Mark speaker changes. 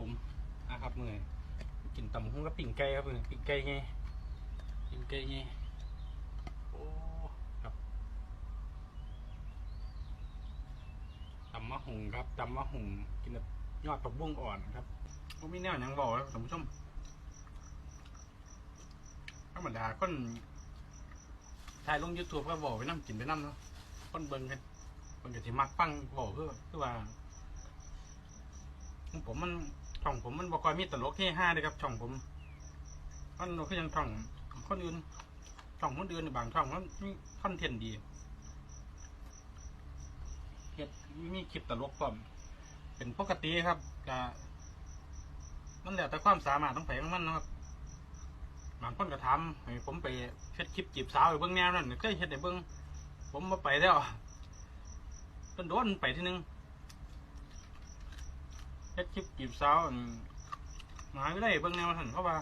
Speaker 1: ผมนะครับมือนี้กินตำหุ้งกับปิ่งไก่ครับมือนี้ปิ่งไก่ไงปิ่งไก่ไงโอ้ครับตำมะหุงครับตำมะหุงกินแบบยอดผักบุ้งอ่อนครับก็มีแนวหยังบอกแล้วท่านผู้ชมธรรมดาคนถ่ายลงยูทูบก็บอกไปนั่กินไปนั่เนาะคนเบิ่งกันคนก็สิมักฟังบอกคือคือว่าของผมมัน ช่องผมมันบอกว่ามีตลกที่ห้าเลยครับ ช่องผมมันก็ยังช่องคนอื่นช่องคนอื่นบางช่องมันมีคอนเทนต์ดีเฮ็ดมีคลิปตลกพร้อมเป็นปกติครับกะมันแล้วแต่ความสามารถต้องไปของมันนะครับบางคนก็ทำให้ผมไปเฮ็ดคลิปจีบสาวไปเบื้องแนวนั่นเคยเฮ็ดในเบื้องผมมาไปแล้วเป็นโดนไปทีนึง เฮ็ดคลิปจีบสาวอั่นหาไม่ได้เบิ่งแนวท่านเพราะว่า